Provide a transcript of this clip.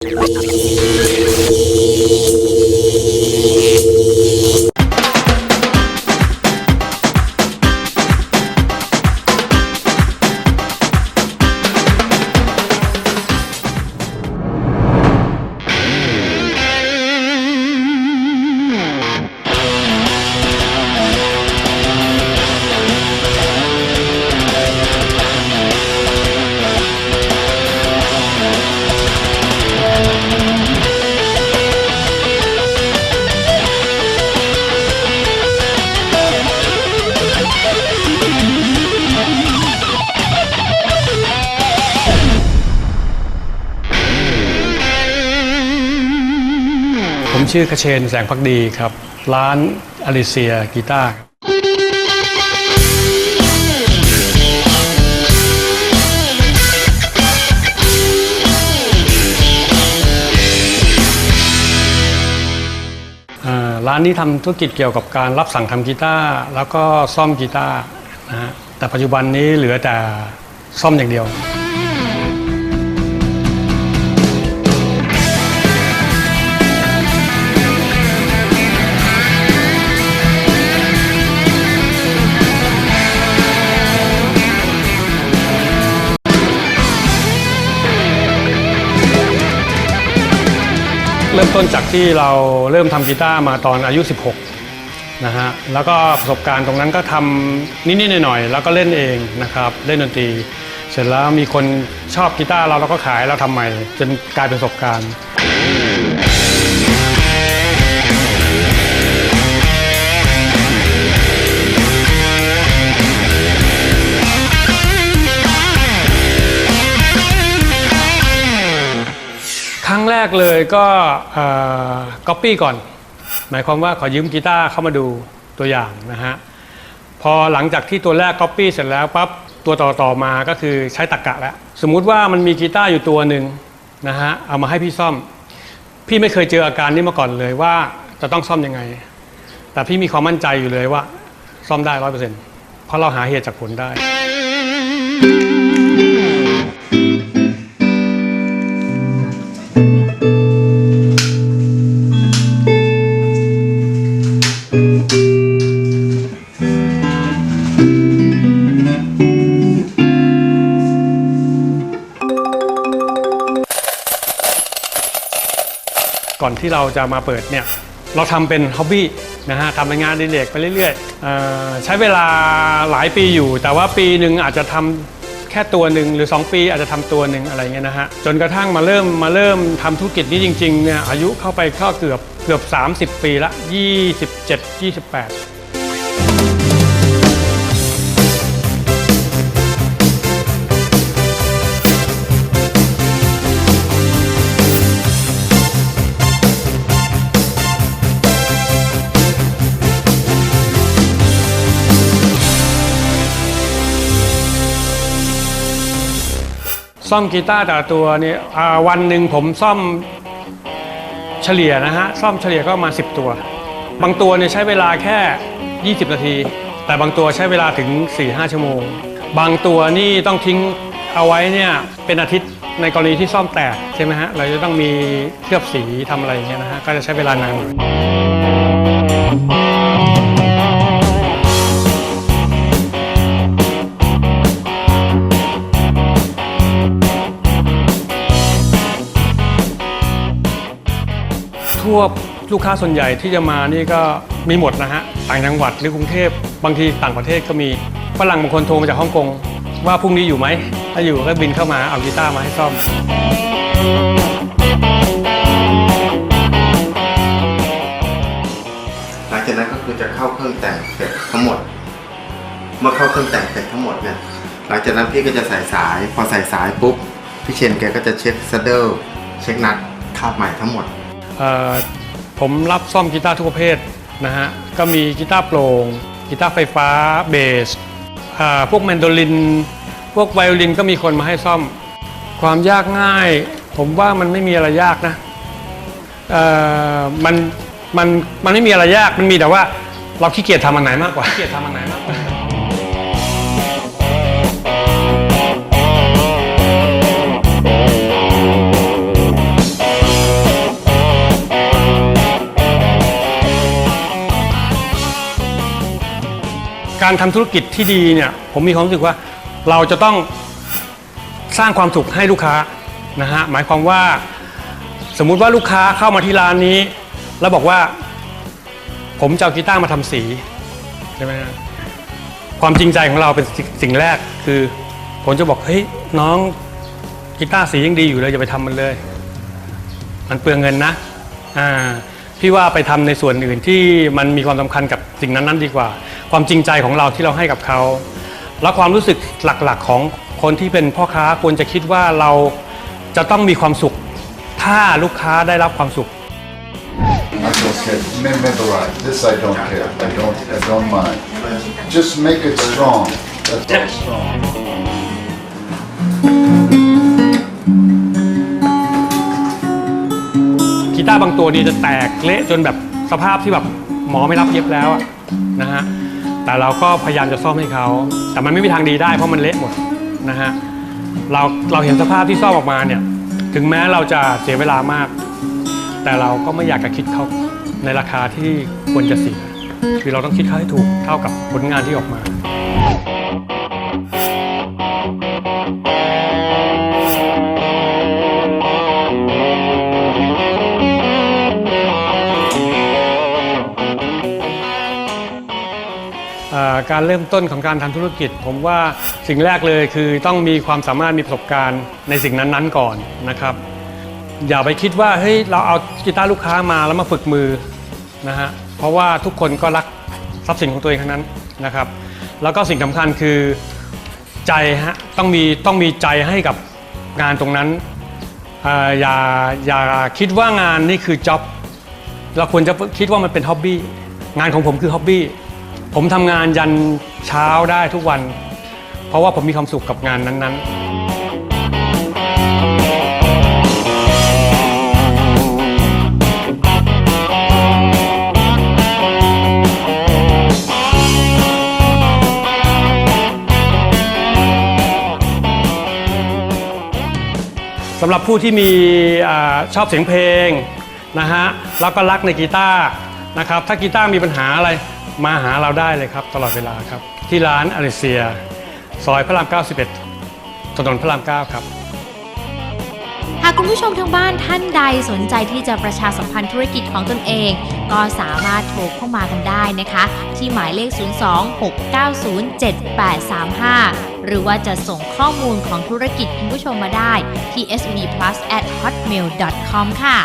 you ผมชื่อคเชนแสงพักดีครับ ร้านอลิเซียกีตาร์อ่าร้านนี้ทำธุรกิจเกี่ยวกับการรับสั่งทำกีตาร์แล้วก็ซ่อมกีตาร์นะฮะแต่ปัจจุบันนี้เหลือแต่ซ่อมอย่างเดียว เริ่มต้นจากที่เราเริ่มทำกีตาร์มาตอนอายุ 16นะฮะแล้วก็ประสบการณ์ตรงนั้นก็ทำนิดๆหน่อยๆแล้วก็เล่นเองนะครับเล่นดนตรี เสร็จแล้วมีคนชอบกีตาร์เราเราก็ขายเราทำใหม่จนกลายเป็นประสบการณ์ กเลยก็ก๊อปปี้ก่อน หมายความว่าขอยืมกีตาร์เข้ามาดูตัวอย่างนะฮะ พอหลังจากที่ตัวแรกก๊อปปี้เสร็จแล้วปั๊บตัวต่อต่อมาก็คือใช้ตรกกะแล้ว สมมุติว่ามันมีกีตาร์อยู่ตัวหนึ่งนะฮะเอามาให้พี่ซ่อม พี่ไม่เคยเจออาการนี้มาก่อนเลยว่าจะต้องซ่อมยังไง แต่พี่มีความมั่นใจอยู่เลยว่า ซ่อมได้ร้อยเปอร์เซ็นต์เพราะเราหาเหตุจากผลได้ ก่อนที่เราจะมาเปิดเนี่ยเราทำเป็นฮ็อบบี้นะฮะทำเป็นงานดิเรกไปเรื่อยๆใช้เวลาหลายปีอยู่ แต่ว่าปีหนึ่งอาจจะทำ ค่ตัวหนึ่งหรือ 2 ปีอาจจะทำตัวหนึ่งอะไรเงี้ยนะฮะจนกระทั่งมาเริ่มมาเริ่มทำธุรกิจนี้จริงๆเนี่ยอายุเข้าไปเข้าเกือบเกือบ 30 ปีละ 27 28 ซ่อมกีตาร์แต่ละตัวนี่อ่าวันหนึ่งผมซ่อมเฉลี่ยนะฮะซ่อมเฉลี่ยก็ประมาณ10 ตัว บางตัวเนี่ยใช้เวลาแค่ 20 นาที แต่บางตัวใช้เวลาถึง 4-5 ชั่วโมง บางตัวนี่ต้องทิ้งเอาไว้เนี่ยเป็นอาทิตย์ในกรณีที่ซ่อมแตกใช่ไหมฮะเราจะต้องมีเคลือบสีทำอะไรอย่างเงี้ยนะฮะก็จะใช้เวลานาน หน่อยทั่วลูกค้าส่วนใหญ่ที่จะมานี่ก็มีหมดนะฮะต่างจังหวัดหรือกรุงเทพบางทีต่างประเทศก็มีฝรั่งบางคนโทรมาจากฮ่องกงว่าพรุ่งนี้อยู่ไหม ถ้าอยู่ก็บินเข้ามาเอากีตาร์มาให้ซ่อม หลังจากนั้นก็คือจะเข้าเครื่องแต่งเสร็จทั้งหมด เมื่อเข้าเครื่องแต่งเสร็จทั้งหมดเนี่ยหลังจากนั้นพี่ก็จะใส่สาย พอใส่สายปุ๊บพี่เชนแกก็จะเช็คสเดิลเช็คนัดคาบใหม่ทั้งหมด ผมรับซ่อมกีตาร์ทุกประเภทนะฮะก็มีกีตาร์โปร่งกีตาร์ไฟฟ้าเบสพวกแมนโดลิน พวกไวโอลินก็มีคนมาให้ซ่อม ความยากง่าย ผมว่ามันไม่มีอะไรยากนะมันมันมันไม่มีอะไรยากมันมีแต่ว่าเราขี้เกียจทำอันไหนมากกว่าขี้เกียจทำอันไหนมากกว่า การทำธุรกิจที่ดีเนี่ยผมมีความรู้สึกว่าเราจะต้องสร้างความสุขให้ลูกค้านะฮะหมายความว่าสมมุติว่าลูกค้าเข้ามาที่ร้านนี้ แล้วบอกว่า ผมจะเอากีตาร์มาทำสีใช่ไหมความจริงใจของเราเป็นสิ่งแรกคือ ผมจะบอกเฮ้ยน้องกีตาร์สียังดีอยู่เลยอย่าไปทำมันเลย มันเปลืองเงินนะอ่าพี่ว่าไปทำในส่วนอื่นที่มันมีความสำคัญกับสิ่งนั้นนั้นดีกว่า ความจริงใจของเราที่เราให้กับเขา แล้วความรู้สึกหลักๆของคนที่เป็นพ่อค้าควรจะคิดว่าเราจะต้องมีความสุข ถ้าลูกค้าได้รับความสุข That's okay. Me- Memorize. This I don't care. I don't. I don't mind. Just make it strong. That's all strong. กีตาร์บางตัวนี่จะแตกเละจนแบบสภาพที่แบบหมอไม่รับเย็บแล้วอะนะฮะ แต่เราก็พยายามจะซ่อมให้เขา แต่มันไม่มีทางดีได้เพราะมันเละหมดนะฮะเราเราเห็นสภาพที่ซ่อมออกมาเนี่ยถึงแม้เราจะเสียเวลามาก แต่เราก็ไม่อยากจะคิดเขาในราคาที่ควรจะเสีย คือเราต้องคิดค่าให้ถูกเท่ากับผลงานที่ออกมา การเริ่มต้นของการทำธุรกิจ ผมว่าสิ่งแรกเลยคือต้องมีความสามารถมีประสบการณ์ในสิ่งนั้นๆก่อนนะครับ อย่าไปคิดว่าเฮ้ยเราเอากีตาร์ลูกค้ามาแล้วมาฝึกมือนะฮะเพราะว่าทุกคนก็รักทรัพย์สินของตัวเองทั้งนั้นนะครับ แล้วก็สิ่งสำคัญคือใจฮะต้องมีต้องมีใจให้กับงานตรงนั้นอย่าอย่าคิดว่างานนี่คือจ็อบเราควรจะคิดว่ามันเป็นฮ็อบบี้งานของผมคือฮ็อบบี้ ผมทำงานยันเช้าได้ทุกวัน เพราะว่าผมมีความสุขกับงานนั้นๆสำหรับผู้ที่มีอาชอบเสียงเพลงนะฮะแล้วก็รักในกีตาร์นะครับถ้ากีตาร์มีปัญหาอะไร มาหาเราได้เลยครับ ตลอดเวลาครับ ที่ร้านอลิเซีย ซอยพระราม 91 ถนนพระราม 9 ครับ หากคุณผู้ชมทางบ้านท่านใดสนใจที่จะประชาสัมพันธ์ธุรกิจของตนเอง ก็สามารถโทรเข้ามากันได้นะคะ ที่หมายเลข 026907835 หรือว่าจะส่งข้อมูลของธุรกิจคุณผู้ชมมาได้ที่ suplus@hotmail.com ค่ะ